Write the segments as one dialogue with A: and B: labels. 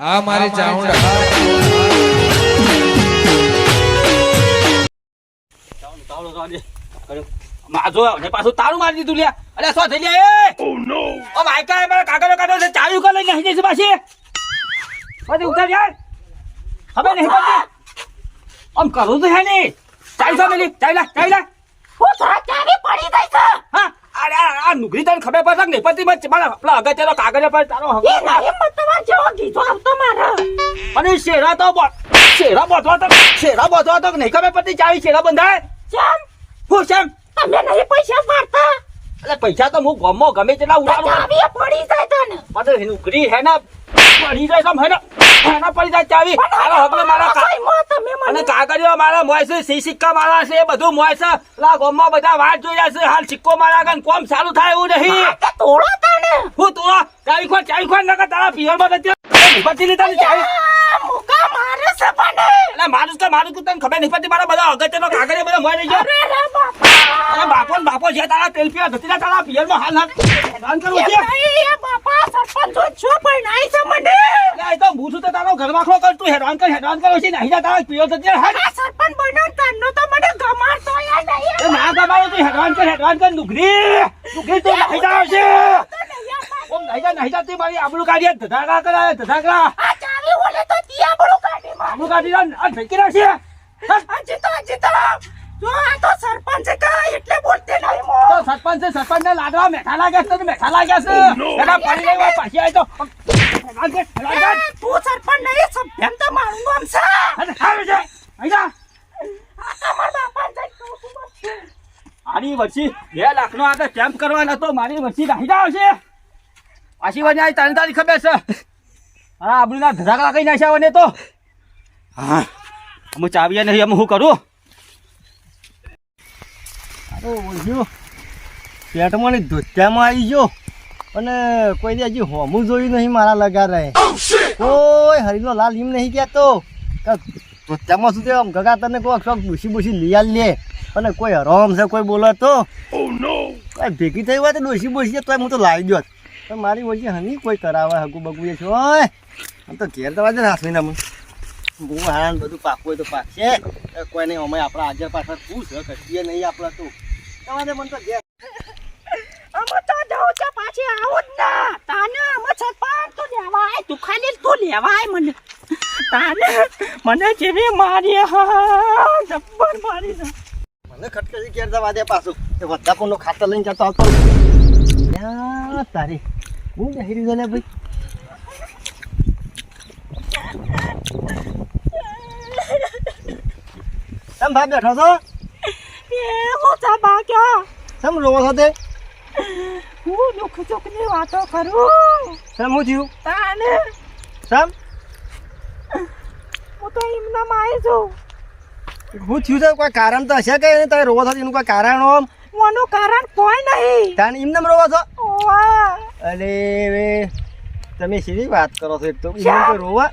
A: આ મારી ચાઉંડા.
B: માજો ને પાછું તારું મારી દીધું લ્યા. અરે શું થઈ ગયા એ? ઓ માયકા મારા કાગળો કાઢો છે ચાવી ઉકા લઈને અહીં જઈશું પાછી. પછી ઉતાર યાર. હવે નહીં પડતી. આમ કરું તો હે ને ચાવી સામે લે ચાવી લા ચાવી લા.
C: હું તો ચાવી પડી ગઈ છે.
B: અરે આ નુગરી તને ખબર પડશે નહીં પડતી મત મારા પેલા અગત્યનો કાગળ પર તારો
C: મત તમાર જેવો ગીતો આવતો મારે.
B: અને શેરા તો શેરા બોધવા તો શેરા બોધવા તો નહીં ખબર પડતી ચાવી શેરા બંધાય?
C: જેમ
B: હું
C: તમે નહીં પૈસા મારતા
B: એટલે પૈસા તો હું ગમો ગમે તેટલા
C: તો
B: ઉડાડું
C: પડી જાય તને.
B: મને નુકરી હે ને પડી જાય તો હેના હેના પડી જાય ચાવી. મારા હકને મારા
C: તમે
B: અને કાગળિયો મારા મોય છે સી સિક્કા મારા છે એ બધું મોય છે લા ગોમમાં બધા વાત જોયા છે. હાલ સિક્કો મારા ગન કોમ સારું થાય એવું નહીં.
C: તોડો તને.
B: હું તોડો. ચાવી ખોલ ચાવી ખોલ નકર તારા પિયરમાં નથી પછી લીધા ની ચાવી.
C: મુકા મારે છે
B: એટલે મારું કે મારું તને ખબર નહીં પડતી. મારા બધા અગત્યનો કાગળિયો બધા મોય રહી ગયો.
C: અરે બાપા
B: ને બાપો છે તારા તેલ પીવા ધતીના તારા પિયરમાં હાલ હાલ. હેરાન કરવું છે.
C: બાપા સરપંચ છો પણ નહીં છે મને?
B: એ તો હું છું તો તારો ઘરવાખલો કર તું હેરાન કર હેરાન કરો છે નહીં તારા પિયર ધતી હાલ.
C: સરપંચ બન્યો તન્નો તો મને ગમાડતો યાર નહીં
B: એ ના ગમાવો તું હેરાન કર હેરાન કર નુગરી નુગરી તો નહીં જાવ છે. ઓમ નહીં જા નહીં જા તું મારી આબરૂ કાઢી ધધાકડા કરાય ધધાકડા
C: આ ચાવી ઓલે તો તી આબરૂ કાઢી
B: આબરૂ કાઢી આ ઢેકી રાખશે
C: હજી તો હજી તો. જો આ તો સરપંચ છે એટલે બોલતે નહીં મો.
B: તો સરપંચ છે સરપંચ ને લાડવા મેઠા લાગ્યા છે તો મેઠા લાગ્યા છે. એના પડી ગઈ પાછી આવી તો
C: સરપંચ નહીં સભ્યમ તો મારું નામ છે.
B: અરે
C: શું?
B: મારી વચ્ચે બે લાખનો આ તો કેમ્પ કરવાનો હતો મારી વચ્ચે રાખી જાવ છે. પાછી વને આવી તારી તારી ખબર છે. હા આબરૂના ધરાકડા કઈ નાખ્યા વને તો. હા. હું ચાવીએ નહીં અમે હું કરું?
D: ઓળખ્યો પેટમાં ને ધોત્યામાં આવી ગયો. અને કોઈ દે હજી હોમું જોયું નહીં મારા લગા રહે. કોઈ હરીનો લાલ એમ નહીં કહેતો. ધોત્યામાં શું આમ ગગા તને કોઈ શોખ ભૂસી ભૂસી લઈ આલ લે. અને કોઈ હરોમ છે, કોઈ બોલો તો કોઈ ભેગી થઈ હોય તો ડોસી બોસી તો હું તો લાવી દો તો મારી ઓછી હની કોઈ કરાવે, હગુ બગુ એ છો આમ તો ઘેર તો વાજે હાથ ને હું બધું પાકવું હોય તો પાકશે. કોઈ નહીં, અમે આપણા હાજર પાછળ શું છે કશીએ નહીં આપણે તો. તમારે મને તો ઘેર.
C: અમે તો જાઉં છે પાછી આવું જ ના. તાને અમે સરપંચ તું લેવા આય તું ખાલી તું લેવા આય મને. તાને મને જેવી મારી હા જબ્બર મારી છે.
D: મને ખટકે ઘેર જવા દે પાછું. એ કોનો ખાતર લઈને જતો આવતો. તારી. હું રહ્યો ભાઈ? કેમ ભાઈ બેઠો છો?
C: તા બાક્યા
D: સમ રોવો છો
C: હું દુઃખ સુખની વાતો કરું.
D: કેમ હું થયું?
C: તાને?
D: સમ?
C: હું તો એમના માય છું.
D: હું થયું છે? કોઈ કારણ તો હશે કે તમે રોવો છો એનું કોઈ કારણ હોમ?
C: મોનું કારણ કોઈ નહીં.
D: તાને એમને રોવો છો? અરે તમે સીધી વાત કરો છો? એક તો રોવા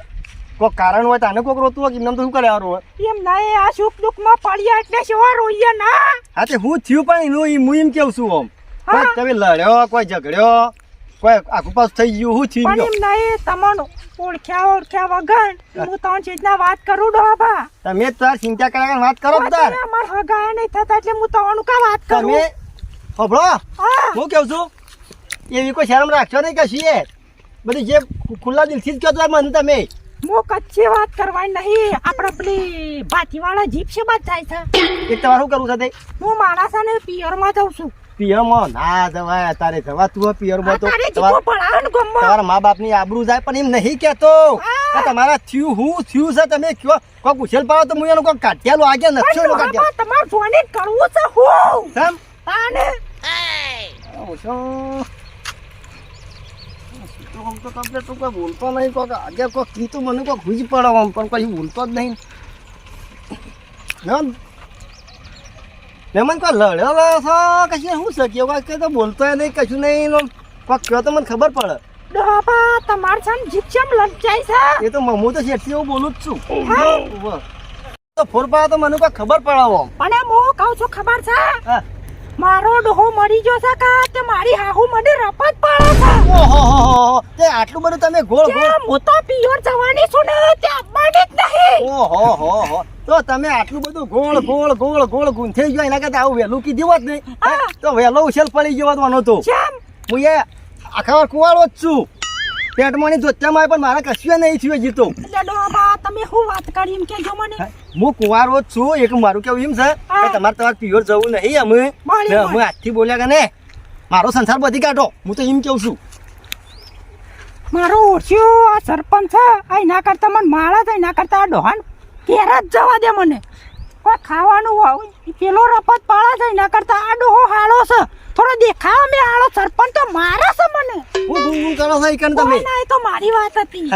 D: કોઈ કારણ હોય તને કોક રોતું હોય કે એમને તો શું કરે રોવા
C: એમ નહીં આ સુખ દુઃખમાં પડ્યા એટલે શું રોઈએ ના.
D: હા તે હું થયું પણ એનું હું એમ કેવું છું
C: આમ?
D: કોઈ તમે લડ્યો કોઈ ઝઘડ્યો કોઈ આખું પાસ થઈ ગયું હું થયું
C: પણ એમ નહીં તમને ઓળખ્યા ઓળખ્યા વગર હું ત્રણ ચીજના વાત કરું ડોબા
D: તમે તાર ચિંતા કર્યા વાત કરો બધા. તાર
C: અમાર હગાયા નહીં થતા એટલે હું ત્રણ કા વાત કરું?
D: તમે હોભળો.
C: હા.
D: હું કેવું છું? એવી કોઈ શરમ રાખશો નહીં કશીએ બધી જે ખુલ્લા દિલથી જ કહો તો મને તમે.
C: હું કચ્છી વાત કરવાની નહીં. આપણે પેલી ભાતીવાળા જીપ છે બાદ જાય છે?
D: એક તમારે શું કરવું છે તે?
C: હું મારા સાને પિયરમાં જાઉં છું.
D: પિયરમાં? ના જવાય તારે જવા તું પિયરમાં તો. તમારા
C: મા
D: બાપની મા બાપની આબરૂ જાય પણ એમ નહીં કહેતો. તમારા થયું હું થયું છે તમે કયો? કોઈ ઉછેલ પાડો તો હું એનું કોઈ કાઢ્યાલો આગે નથી કાઢ્યા
C: તમારે ફોન કરવું છે હું. તાને.
D: ઓછો આમ તો તમને તું કોઈ બોલતો નહીં કોક આજે કોક કીધું મને કોક હુજ પડો આમ પણ કોઈ બોલતો જ નહીં મેં મેમન કોઈ લડ્યો છો કશું શું શકીએ કોઈ કે તો બોલતો નહીં કશું નહીં કહો તો મને ખબર પડે
C: ડોબા તમાર સામે જીપ ચેમ લંચાઈ છે
D: એ તો હું તો શેઠથી એવું બોલું જ છું. તો ફોર તો મને કોઈ ખબર પડે
C: પણ હું કહું છું ખબર છે મારો ડોહો મરી ગયો છે કા? તે મારી હાહુ મને રપત પાડે છે.
D: ઓહો હો હો હો. તે આટલું બધું તમે ગોળ ગોળ.
C: કે હું તો પિયોર જવાની છું ને તે જ નહીં.
D: ઓહો હો હો તો તમે આટલું બધું ગોળ ગોળ ગોળ ગોળ ગુંથઈ ગયો એના કરતા આવું વહેલું કીધું હોત ને? તો વહેલો ઉછેલ પડી ગયો વાનો તો. હું એ આખા કુવાળો જ છું. પેટમાંની જોચ્ચામાં આવે પણ મારા કશું નહીં થયું જીતો
C: તમે શું વાત કરી એમ કેજો મને?
D: હું કુંવારો જ છું એક મારું કેવું એમ છે કે તમારે તમારે પિયોર જવું નહીં અમે. અમે આજથી બોલ્યા કે ને મારો સંસાર બધી કાઢો. હું તો એમ કેવું છું.
C: મારો ઓછ્યો આ સરપંચ છે આ એના કરતા મને માળા છે એના કરતા આ ડોહાન ઘેર જ જવા દે મને. કોઈ ખાવાનું હોય પેલો રપત પાળા છે એના કરતા આ ડોહો હાળો છે. થોડો દેખાવ મેં હાળો સરપંચ તો મારે છે મને.
D: હું ગું ગું કરો છો કણ તમે?
C: ના એ તો મારી વાત હતી.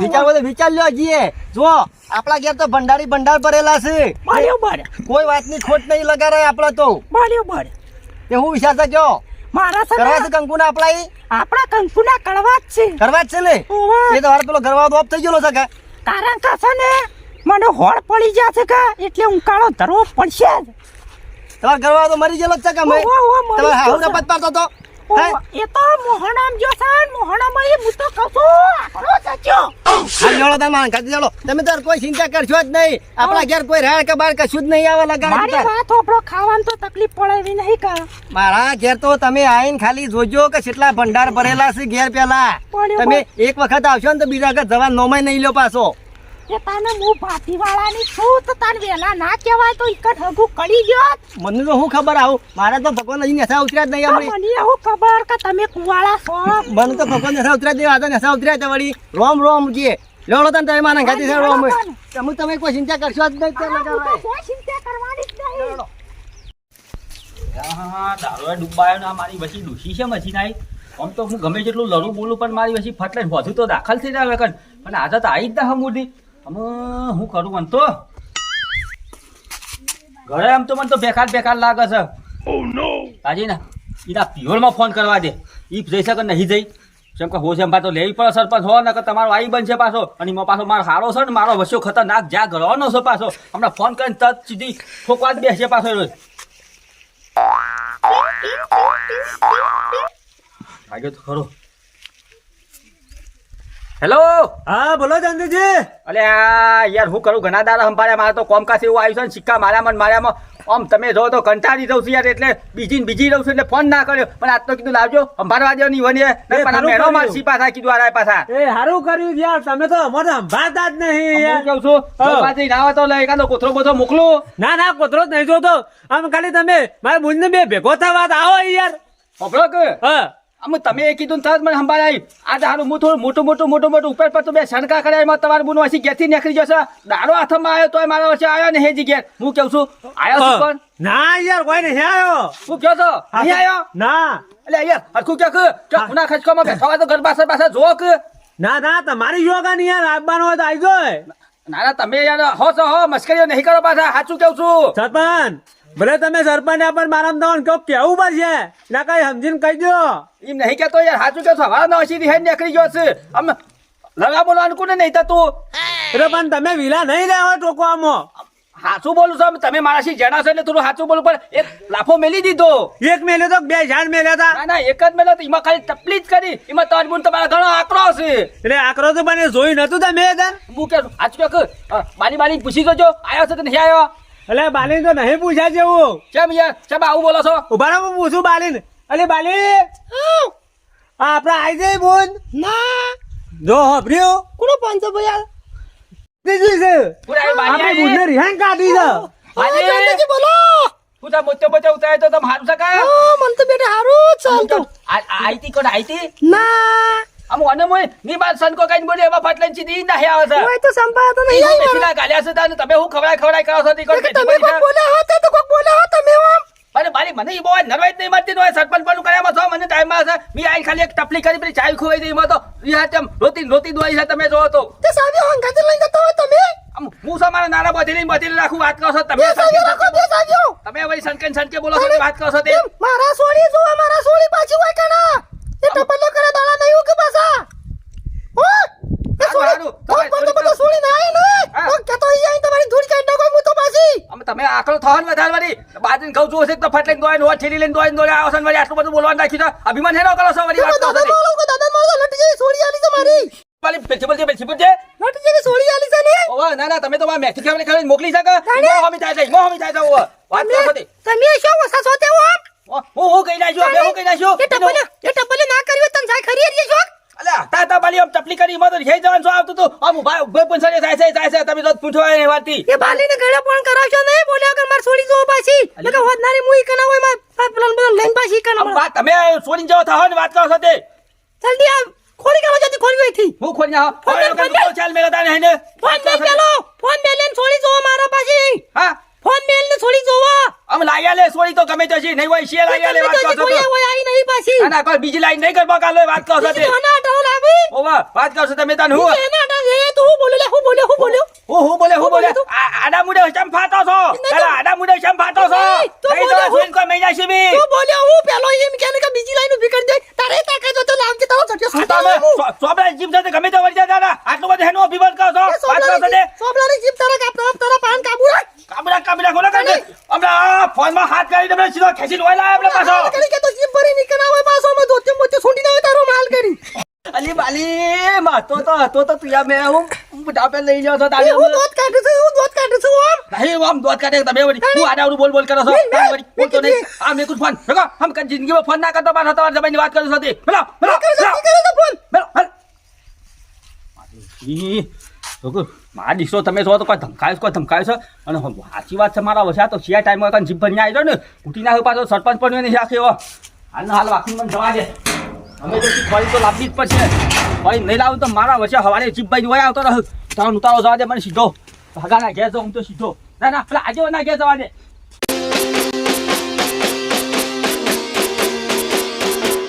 D: વિચાર બધો વિચાર લ્યો જઈએ જો આપણા ઘેર તો ભંડારી ભંડાર ભરેલા છે.
C: બરાબર
D: કોઈ વાતની ખોટ નહીં લગાડે આપણા તો.
C: બરાબર
D: તે હું વિચાર કયો?
C: મારા સર
D: કરવા છે કંકુના આપણા?
C: આપણા કંકુના કરવા જ છે.
D: કરવા જ છે ને?
C: ઓવે.
D: એ તો હારે પેલો તો ઓફ થઈ ગયો છે
C: કારણ કે છે ને મને હોળ પડી જશે કે એટલે ઉંકાળો ધરવો પડશે જ.
D: તમારો ઘરવાળો તો મરી ગયેલો છે કે
C: મરી ગયો છે.
D: રપત પાડતો તો? હે?
C: એ તો મોહનામ જો છે ને એ હું તો કહું છું આકડો સાચો.
D: હા, જોડો તમે માન જોડો તમે તાર કોઈ ચિંતા કરશો જ નહીં. આપણા ઘેર કોઈ રાડ કે બાર કશું જ નહીં આવે
C: મારી વાત આપણો ખાવાનું તો તકલીફ પડે એવી નહીં કે
D: મારા ઘેર તો તમે આઈને ખાલી જોજો કે કેટલા ભંડાર ભરેલા છે ઘેર પેલા. તમે એક વખત આવશો ને તો બીજા વખત જવા નોમાય નહીં લો પાછો.
C: એ તને હું ભાતી વાળાની છું તો તાર વેલા ના કહેવાય તો ઇકટ હગું કરી ગયો
D: મને તો હું ખબર આવું? મારા તો ભગવાન હજી નેસા ઉતર્યા જ નહીં હમણાં.
C: મને એવું ખબર કે તમે કુવાળા છો.
D: મને તો ભગવાન નેસા ઉતર્યા જ નહીં આ નેસા ઉતર્યા તો વળી. રોમ રોમ કે લેવડો તને તમે માને ગાતી છે રોમ. તમે તમે કોઈ ચિંતા કરશો જ નહીં તે લગાવાય.
C: કોઈ ચિંતા કરવાની જ નહીં.
D: લેવડો.
B: હા દારૂએ ડૂબાયો ને મારી પછી ડૂસી છે મશીન નાઈ આમ તો હું ગમે જેટલું લડું બોલું પણ મારી પછી ફટલે વધુ તો દાખલ થઈ જાય કન પણ આજે તો આવી જ ના હમુદી અમે હું કરું મન તો? ઘરે એમ તો મને તો બેકાર બેકાર લાગે છે. તાજી ને એના પ્યોરમાં ફોન કરવા દે. ઈ જઈ શકે નહીં જઈ. જેમ કે હોશ એમ તો લેવી પડે સરપંચ હો ને કે તમારો આવી બનશે પાછો. અને એમાં પાછો મારો હારો છે ને મારો વસ્યો ખતરનાક જ્યાં ઘરવાનો છે પાછો. હમણાં ફોન કરીને તત સીધી ઠોકવા જ બેસે પાછો રોજ. ભાગ્યો તો ખરો. હેલો?
D: હા બોલો ચંદુજી.
B: અલે યાર હું કરું? ઘણા દાડા સંભાળ્યા મારે તો કોમકાસ એવું આવ્યું છે ને સિક્કા માર્યામાં મને માર્યામાં આમ તમે જો તો કંટાળી જઉં છું યાર એટલે બીજી ને બીજી રહું છું એટલે ફોન ના કર્યો. પણ આજ તો કીધું લાવજો સંભાળવા નહીં વને
A: ખરું
B: મેળો
A: કર્યું.
B: મારસી પાછા કીધું આરા પાછા.
A: એ સારું કર્યું યાર તમે તો અમારે સંભાળતા જ નહીં યાર.
B: કહું છું? પાછી ના તો લઈ એકાદો કોથરો બધો મોકલું?
A: ના ના કોથરો જ નહીં જોતો. આમ ખાલી તમે મારા બુનને બે ભેગો થવા આવો યાર.
B: હોભળો કે?
A: હા.
B: આમ તમે એ કીધું તરત મને સંભાળાય. આ દારૂ હું થોડું મોટું મોટું મોટું મોટું ઉપર પર તો બે શણકા કર્યા એમાં તમારું બુનો વાસી ઘેરથી નીકળી જશે. દાડો હાથમાં આવ્યો તો મારા વચ્ચે આવ્યો ને હેજી ઘેર હું કેવું છું? આવ્યો છું પણ
A: ના યાર કોઈ નહીં. આવ્યો.
B: હું કયો છો નહીં આવ્યો?
A: ના.
B: એટલે યાર હરખું ક્યાં કે. ખૂણા ખચકામાં બેઠા હોય તો ઘર પાસે પાસે જોક
A: ના ના તમારી યોગા નહીં યાર આવવાનો હોય તો આવજો
B: ના ના તમે યાર હો છો હો મસ્કરીઓ નહીં કરો પાછા. સાચું કેવું છું?
A: સરપંચ ભલે તમે સરપંચ પણ મારા તમને કહો કેવું પડશે ના કઈ સમજીને કહી દો.
B: એમ નહીં કેતો યાર સાચું કે સવાર નો સીધી હેડ નીકળી ગયો છે. આમ લગા બોલવાનું કોને નહીં થતું?
A: અરે પણ તમે વિલા નહીં રહ્યા ટોકવામાં
B: સાચું બોલું છું તમે મારાથી જણાશો એટલે થોડું સાચું બોલું પણ એક લાફો મેલી દીધો.
A: એક મેલ્યો તો બે ઝાડ મેલ્યા હતા.
B: ના ના એક જ મેલો એમાં ખાલી તપલી જ કરી. એમાં તમારી બુન તમારા ઘણો આકરો છે.
A: એટલે આકરો તો મને જોઈ નતું તમે
B: હું કે સાચું કે બાની બાની પૂછી જોજો આવ્યો છે કે નહીં આવ્યો
A: એટલે બાલીન તો નહીં પૂછ્યા જેવું.
B: કેમ યાર કેમ આવું બોલો છો?
A: ઊભા રહો હું પૂછું બાલીન. અલે બાલી. આ આપડે આવી જઈ બોન.
C: ના.
A: જો હોભર્યું.
C: કોનો પાંચસો ભાઈ
A: બીજું છે.
B: પૂરા આવી બાની
A: આપણે. બુનને રિહાન કાઢી છે.
B: બાની.
C: ચાંદાજી બોલો?
B: તું તો મોટો મોટો ઉતાય તો તમે હારું શકાય
C: હા મને તો બેટા હારું ચાલ તો
B: આઈતી કોણ આઈતી
C: ના.
B: આમ અને મોયની બાદ સનકો કઈ બોલે એવા ફાટલાઈ સીધી ના આવે છે.
C: કોઈ તો સંભાળતો
B: ઈ
C: નહીં
B: હું
C: આવ્યો.
B: બેસીને ગાલ્યા છે તાને તમે હું ખવડાય ખવડાય કરો છો તી કોણ
C: કે
B: બેઠી
C: તમે કોક
B: છે?
C: બોલ્યા હોત તો કોક બોલ્યા હોત તમે આમ.
B: અરે મારી મને ઈ બહુ નરવાઈ જ નહીં મળતી હોય સરપંચ પણ કર્યા છો મને ટાઈમમાં છે મી આઈ ખાલી એક ટપલી કરી પેલી ચાય ખોવાઈ દઈ એમાં તો હાથ એમ રોતી રોતી દોઈ છે તમે જોવો તો.
C: તે હોં હંગાતે લઈને જતો તમે?
B: હું છો મારા નાના બધી બધી રાખું વાત કરો છો તમે તમે વળી સનકે ને સનકે બોલો છો વાત કરો છો તે.
C: મારા સોળી પાછી હોય કણા એ ટપલ્યો કરે દાડા નહીં ઉકે પાછા હો એ
B: હારું,
C: સોળી
B: હારું.
C: કોક બોલતો બધો સોળી ના આય ને
B: હા.
C: કોક કહેતો ઈ આઈ તમારી ધૂળ કાઢી નાખો હું તો પાછી
B: અમે તમે તમે આકડો થવા ને વધારે વળી બાજુ છું હશે તો ફટ લઈને દોય દોય છેલી લઈને દોય દોય આવો છો ને વળી આટલું બધું બોલવાનું નાખ્યું છે. અભિમાન હેનો કરો છો વળી વાત કરો. છો તે. વાલી પ્રિન્સિપલ છે પ્રિન્સિપલ છે ઓવા ના ના તમે તો મારા મેસેજ ખાલી ખાલી મોકલી શકો મો હમી થાય જાય મો હમી થાય જાવ વાત કરો. હતી
E: તમે શું વસા છો તે
B: ઓ, હું હું કહી નાખ્યું? હવે હું કહી નાખ્યું?
E: એ ટપલે એ ટપલે ના કર્યું તન સાય ખરી હરી છો?
B: અલ્યા તા તા બાલી આમ ચપલી કરી મત હે જવાન શું આવતું તું? આમ ઊભા ઉભે પણ સડે થાય છે થાય છે તમે તો પૂછો એ વાતથી.
E: એ બાલીને ગળે પણ કરાવશો નહીં બોલ્યા કર માર છોડી જો પાછી. લગે હોદનારી મુઈ કના હોય માર પ્લાન બધો લઈને પાછી કના
B: વાત તમે છોડીને જાઓ થાઓ ને વાત કરો છો તે
E: જલ્દી આ ખોરી કાઢો જલ્દી ખોરી હોયથી
B: હું ખોલી આવો?
E: ફોન
B: ચાલ મેલો તાને
E: ફોન મેલ પેલો ફોન મેલ ને છોડી જો મારા પાછી.
B: હા.
E: ફોન મેલ ને છોડી જોવા.
B: આમ લાયા લે સોરી તો ગમે તો છે નહીં હોય શિયા લાગ્યા લે વાત કરો છો
E: કોઈ હોય આવી નહીં પાછી.
B: ના ના કોઈ બીજી લાઈન નહીં કરવા કાલે વાત કરો છો તે
E: ના તો લાવી
B: ઓવા વાત કરો છો તમે તાન હું
E: ના આટા એ તું હું બોલ્યો લે હું બોલ્યો હું બોલ્યો
B: હું હું બોલે હું બોલે આડા મુડે ચમ ફાતો છો? પેલા આડા મુડે ચમ ફાતો છો?
E: તું
B: નહીં
E: બોલે હું-
B: કોઈ મહિના બી
E: તું બોલ્યો હું પેલો એમ કે ને કે બીજી લાઈન ઊભી કરી દે. તારે તાકાત તો લાવજે તારો છટ્યો
B: તમે
E: સાટા
B: સો- સોબરા જીપ સાથે ગમે તો વળી જા દાદા આટલું બધું હેનો અભિવાદ કરો છો? વાત કરો છો તે
E: સોબલાની જીપ તારા તારા પાન કાબુ રાખ
B: કાબરા કાબરા ખોલા કરી હમણાં ફોનમાં હાથ કરી તમને સીધો ખેંચી લોય લાય આપણે પાછો
E: કરી કે તો જીપ ભરી નીકળ આવે પાછો મે દોતે મોતે છોડી ના તારો માલ કરી
B: અલી બાલી માતો તો હતો તો તું યા મે હું ડાપે લઈ જાવ તો તારી
E: હું દોત કાઢું છું હું દોત કાઢું છું ઓમ
B: નહીં આમ દોત કાઢે તમે વળી હું આડાવડું બોલ બોલ કરો છો
E: નહીં,
B: તો
E: નહીં,
B: આ મે કુછ ફોન ભગો હમ કદ જિંદગી માં ફોન ના કરતો પાછો તમારા જમાઈની વાત કરું છો તે બોલો મેલો
E: કરે ફોન
B: બોલો હલ મારા દીકરો તમે છો તો કોઈ ધમકાયો કોઈ ધમકાયો છે? અને સાચી વાત છે મારા વસ્યા તો શિયા ટાઈમ કઈ જીભ ભરીને આવી જાવ ને? ઉઠી નાખ્યો પાછો સરપંચ પણ નહીં રાખે એવો હાલ હાલ વાકી મને જવા દે. અમે તો ફરી તો લાવવી જ પડશે. ફરી નહીં લાવું તો મારા વચ્ચે હવારે જીભભાઈ વયા આવતો રહે. તારો ઉતારો જવા દે મને સીધો. ભાગાના ઘેર જાઉં તો સીધો. ના ના પેલા આજે ના ઘેર જવા દે.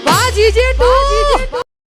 C: વાહ જીજે ટુ